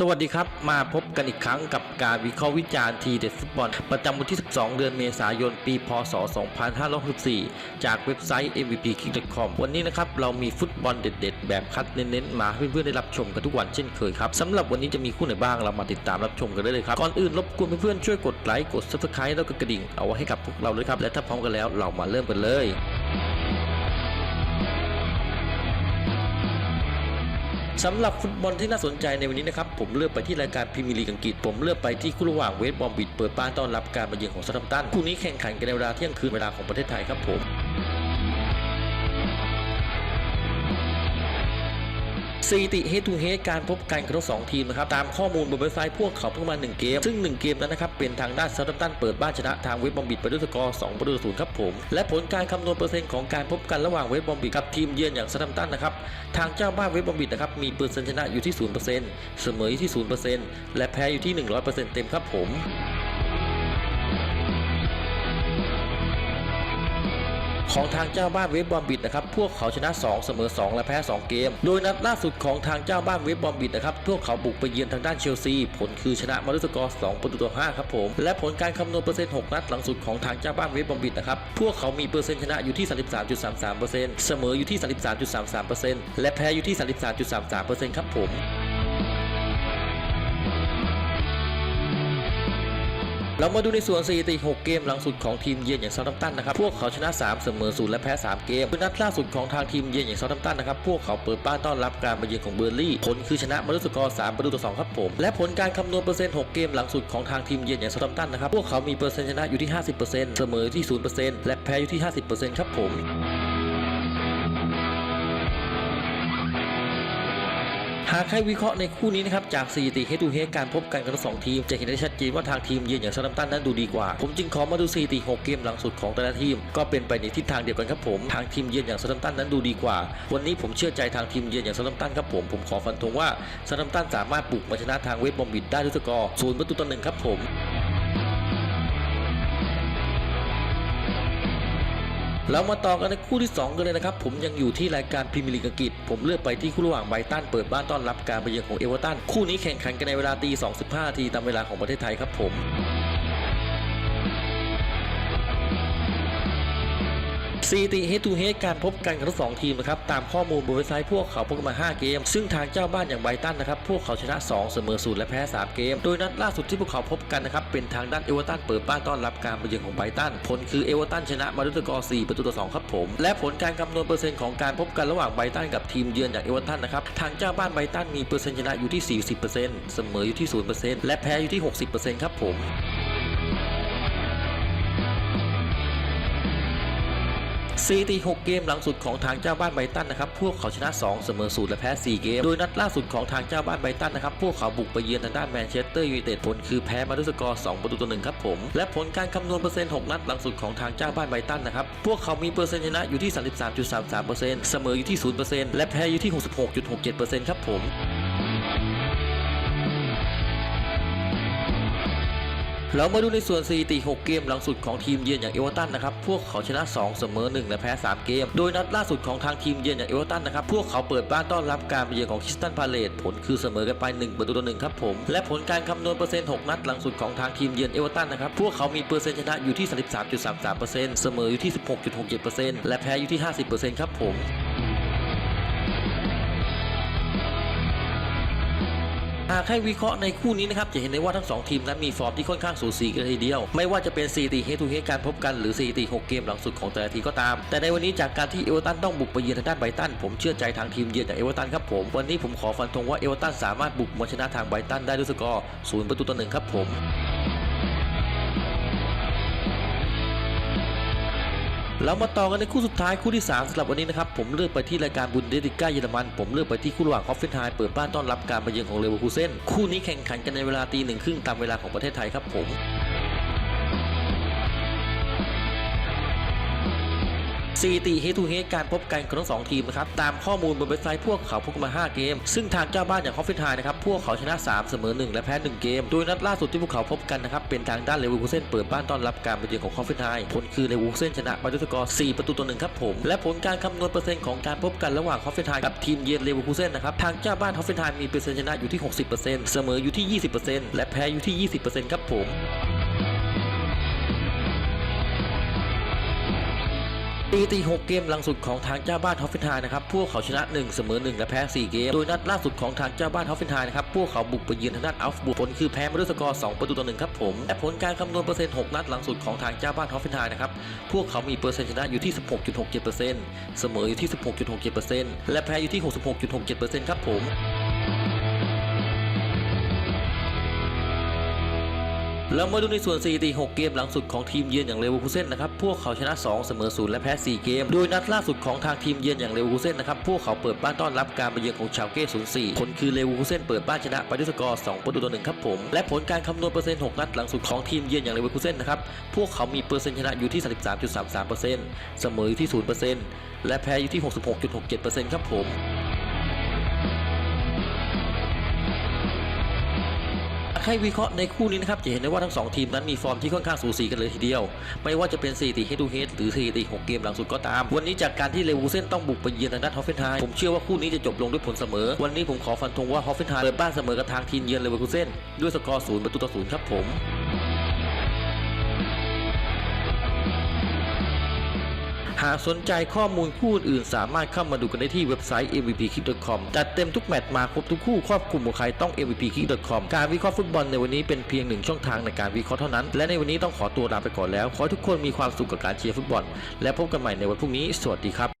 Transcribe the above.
สวัสดีครับ มาพบกันอีกครั้งกับการวิเคราะห์วิจารณ์ทีเด็ดฟุตบอล ประจำวันที่ 12 เดือนเมษายน ปี พศ 2564 จากเว็บไซต์ mvpkick.com วันนี้นะครับ เรามีฟุตบอลเด็ด ๆ แบบคัดเน้น ๆ มาให้เพื่อนๆได้รับชมกันทุกวันเช่นเคยครับสำหรับวันนี้จะมีคู่ไหนบ้างเรามาติดตามรับชมกันได้เลยครับ ก่อนอื่นรบกวนเพื่อนๆช่วยกดไลค์กด subscribe แล้วก็กระดิ่งเอาไว้ให้กับพวกเราเลยครับและถ้าพร้อมกันแล้วเรามาเริ่มกันเลย สำหรับฟุตบอลที่น่าสนใจในวันนี้นะครับ ผมเลือกไปที่รายการพรีเมียร์ลีกอังกฤษ ผมเลือกไปที่คู่ระหว่างเวสต์บอมบิดเปิดบ้านต้อนรับการมาเยือนของซัตตัมตันคู่นี้แข่งขันกันในเวลาเที่ยงคืนเวลาของประเทศไทยครับผม สถิติเฮดทูเฮการพบกันของทั้งสองทีมนะครับตามข้อมูลบนเว็บไซต์พวกเขาเพิ่งมา 1 เกม ซึ่ง 1 เกมนั้นนะครับเป็นทางด้านเซาท์แฮมตันเปิดบ้านชนะทางเวสต์บอมบิดไปด้วยสกอร์2ประตูศูนย์ครับผม และผลการคำนวณเปอร์เซ็นต์ของการพบกันระหว่างเวสต์บอมบิดกับทีมเยือนอย่างเซาท์แฮมตันนะครับทางเจ้าบ้านเวสต์บอมบิดนะครับมีเปอร์เซ็นต์ชนะอยู่ที่0%เสมออยู่ที่0%และแพ้อยู่ที่ 100%เต็มครับผม ของทางเจ้าบ้านเวฟบอมบิดนะครับพวกเขาชนะ 2 เสมอ 2 และแพ้ 2 เกม โดยนัดล่าสุดของทางเจ้าบ้านเวฟบอมบิดนะครับพวกเขาบุกไปเยือนทางด้านเชลซี ผลคือชนะมาด้วยสกอร์2ประตูต่อ5ครับผมและผลการคำนวณเปอร์เซ็นต์ 6 นัดหลังสุดของทางเจ้าบ้านเวฟบอมบิดนะครับพวกเขามีเปอร์เซ็นต์ชนะอยู่ที่ 33.33%เสมออยู่ที่ 33.33%และแพ้อยู่ที่ 33.33%ครับผม เรามาดูในส่วนสถิติ6เกมหลังสุดของทีมเยือนอย่างเซาท์แฮมป์ตันนะครับ พวกเขาชนะ 3 เสมอ 0 และแพ้ 3 เกมคือนัดล่าสุดของทางทีมเยือนอย่างเซาท์แฮมป์ตันนะครับ พวกเขาเปิดบ้านต้อนรับการมาเยือนของเบอร์ลี่ ผลคือชนะมาด้วยสกอร์ 3 ประตูต่อ 2 ครับผม และผลการคำนวณเปอร์เซ็นต์ 6 เกมหลังสุดของทางทีมเยือนอย่างเซาท์แฮมป์ตันนะครับ พวกเขามีเปอร์เซ็นต์ชนะอยู่ที่ 50%เสมออยู่ที่ 0%และแพ้อยู่ที่ 50%ครับผม หากให้วิเคราะห์ในคู่นี้นะครับจากสถิติเฮดูเฮการพบกันของทั้งสองทีม จะเห็นได้ชัดเจนว่าทางทีมเยือนอย่างซาลัมตันนั้นดูดีกว่า ผมจึงขอมาดูสถิติ6เกมหลังสุดของแต่ละทีม ก็เป็นไปในทิศทางเดียวกันครับผมทางทีมเยือนอย่างซาลัมตันนั้นดูดีกว่า วันนี้ผมเชื่อใจทางทีมเยือนอย่างซาลัมตันครับผมผมขอฟันธงว่าซาลัมตันสามารถปลุกมาชนะทางเวสต์บอมบิดได้ด้วยสกอร์ศูนย์ประตูต่อหนึ่งครับผม เรามาต่อกันในคู่ที่ 2 กันเลยนะครับ ผมยังอยู่ที่รายการพรีเมียร์ลีกอังกฤษ ผมเลือกไปที่คู่ระหว่างไบตันเปิดบ้านต้อนรับการไปเยือนของเอเวอร์ตันคู่นี้แข่งขันกันในเวลาตี2.15ทีตามเวลาของประเทศไทยครับผม สถิติเฮดทูเฮดการพบกันของทั้งสองทีมนะครับตามข้อมูลบนเว็บไซต์พวกเขาพบกันมา 5 เกม ซึ่งทางเจ้าบ้านอย่างไบตันนะครับพวกเขาชนะ 2 เสมอ0และแพ้ 3 เกม โดยนัดล่าสุดที่พวกเขาพบกันนะครับเป็นทางด้านเอเวอร์ตันเปิดบ้านต้อนรับการมาเยือนของไบตันผลคือเอเวอร์ตันชนะมาด้วยสกอร์4ประตูต่อ2ครับผม และผลการคำนวณเปอร์เซ็นต์ของการพบกันระหว่างไบตันกับทีมเยือนอย่างเอเวอร์ตันนะครับทางเจ้าบ้านไบตันมีเปอร์เซ็นต์ชนะอยู่ที่ 40%เสมออยู่ที่ 0%และแพ้อยู่ที่ 60%ครับผม สถิติ6เกมหลังสุดของทางเจ้าบ้านไบตันนะครับพวกเขาชนะ 2 เสมอ0และแพ้ 4 เกม โดยนัดล่าสุดของทางเจ้าบ้านไบตันนะครับพวกเขาบุกไปเยือนทางด้านแมนเชสเตอร์ยูไนเต็ดผลคือแพ้มาด้วยสกอร์ 2 ประตูต่อ1ครับผมและผลการคำนวณเปอร์เซ็นต์ 6 นัดหลังสุดของทางเจ้าบ้านไบตันนะครับพวกเขามีเปอร์เซ็นต์ชนะอยู่ที่ 33.33%เสมออยู่ที่ 0%และแพ้อยู่ที่ 66.67%ครับผม เรามาดูในส่วนสถิติ6เกมหลังสุดของทีมเยือนอย่างเอเวอร์ตันนะครับ พวกเขาชนะ 2 เสมอ 1 และแพ้ 3 เกม โดยนัดล่าสุดของทางทีมเยือนอย่างเอเวอร์ตันนะครับ พวกเขาเปิดบ้านต้อนรับการเยือนของคิสตันพาเลตผลคือเสมอกันไป 1 ประตูต่อ1ครับผม และผลการคำนวณเปอร์เซ็นต์ 6 นัดหลังสุดของทางทีมเยือนเอเวอร์ตันนะครับ พวกเขามีเปอร์เซ็นต์ชนะอยู่ที่ 33.33%เสมออยู่ที่ 16.67%และแพ้อยู่ที่ 50%ครับผมากให้วิเคราะห์ในคู่นี้นะครับจะเห็นได้ว่าทั้งสองทีมนั้นมีฟอร์มที่ค่อนข้างสูสีกันทีเดียว ไม่ว่าจะเป็นสีตีเฮทูเฮการพบกันหรือสถิติ6เกมหลังสุดของแต่ละทีก็ตาม แต่ในวันนี้จากการที่เอเวอร์ตันต้องบุกไปเยือนทางด้านไบตันผมเชื่อใจทางทีมเยือนจากเอเวอร์ตันครับผม วันนี้ผมขอฟันธงว่าเอเวอร์ตันสามารถบุกมาชนะทางไบตันได้ด้วยสกอร์ศูนย์ประตูต่อหนึ่งครับผม เรามาต่อกันในคู่สุดท้ายคู่ที่ 3สำหรับวันนี้นะครับผมเลือกไปที่รายการบุนเดสติก้าเยอรมัน ผมเลือกไปที่คู่ระหว่างฮอฟเฟนไฮเปิดบ้านต้อนรับการมาเยือนของเลเวอร์คูเซนคู่นี้แข่งขันกันในเวลาตีหนึ่งครึ่งตามเวลาของประเทศไทยครับผม สถิติ head to head การพบกันของทั้งสองทีมนะครับตามข้อมูลบนเว็บไซต์พวกเขาพบกันมา 5 เกม ซึ่งทางเจ้าบ้านอย่างฮอฟเฟนไฮนะครับพวกเขาชนะ 3 เสมอ 1 และแพ้ 1 เกม โดยนัดล่าสุดที่พวกเขาพบกันนะครับเป็นทางด้านเลเวอร์คูเซนเปิดบ้านต้อนรับการมาเยือนของฮอฟเฟนไฮผลคือเลเวอร์คูเซนชนะไปด้วยสกอร์4ประตูต่อหนึ่งครับผมและผลการคำนวณเปอร์เซ็นต์ของการพบกันระหว่างฮอฟเฟนไฮกับทีมเยือนเลเวอร์คูเซนนะครับทางเจ้าบ้านฮอฟเฟนไฮมีเปอร์เซ็นต์ชนะอยู่ที่ 60%เสมออยู่ที่ 20%และแพ้อยู่ที่ 20%ครับผม ตีตี6เกมหลังสุดของทางเจ้าบ้านฮอฟเฟนไฮนะครับ พวกเขาชนะ 1 เสมอ 1 และแพ้ 4 เกม โดยนัดล่าสุดของทางเจ้าบ้านฮอฟเฟนไฮนะครับ พวกเขาบุกไปเยือนทางด้านอัลฟบูผลคือแพ้มาด้วยสกอร์ 2 ประตูต่อ1ครับผมและผลการคำนวณเปอร์เซ็นต์ 6 นัดหลังสุดของทางเจ้าบ้านฮอฟเฟนไฮนะครับ พวกเขามีเปอร์เซ็นต์ชนะอยู่ที่ 16.67%เสมออยู่ที่ 16.67%และแพ้อยู่ที่ 66.67%ครับผม เรามาดูในส่วนสถิติ6เกมหลังสุดของทีมเยือนอย่างเลเวอร์คูเซ่นนะครับ พวกเขาชนะ 2 เสมอ 0 และแพ้ 4 เกม โดยนัดล่าสุดของทางทีมเยือนอย่างเลเวอร์คูเซ่นนะครับ พวกเขาเปิดบ้านต้อนรับการมาเยือนของชาวเก้ 04 ผลคือเลเวอร์คูเซ่นเปิดบ้านชนะไปด้วยสกอร์ 2 ประตูต่อ 1 ครับผม และผลการคำนวณเปอร์เซ็นต์ 6 นัดหลังสุดของทีมเยือนอย่างเลเวอร์คูเซ่นนะครับ พวกเขามีเปอร์เซ็นต์ชนะอยู่ที่ 33.33%เสมออยู่ที่ 0%และแพ้อยู่ที่ 66.67%ครับผม ให้วิเคราะห์ในคู่นี้นะครับจะเห็นได้ว่าทั้งสองทีมนั้นมีฟอร์มที่ค่อนข้างสูสีกันเลยทีเดียว ไม่ว่าจะเป็นสถิติเฮดูเฮดหรือสถิติ6เกมหลังสุดก็ตาม วันนี้จากการที่เลวูเซนต้องบุกไปเยือนทางด้านฮอฟเฟนไฮผมเชื่อว่าคู่นี้จะจบลงด้วยผลเสมอ วันนี้ผมขอฟันธงว่าฮอฟเฟนไฮเปิดบ้านเสมอกับทางทีมเยือนเลวูเซนด้วยสกอร์ศูนย์ประตูต่อศูนย์ครับผม หากสนใจข้อมูลคู่อื่นสามารถเข้ามาดูกันได้ที่เว็บไซต์ mvpkick.com จัดเต็มทุกแมตช์มาครบทุกคู่ครอบคลุมของใครต้อง mvpkick.com การวิเคราะห์ฟุตบอลในวันนี้เป็นเพียงหนึ่งช่องทางในการวิเคราะห์เท่านั้น และในวันนี้ต้องขอตัวลาไปก่อนแล้ว ขอทุกคนมีความสุขกับการเชียร์ฟุตบอล และพบกันใหม่ในวันพรุ่งนี้ สวัสดีครับ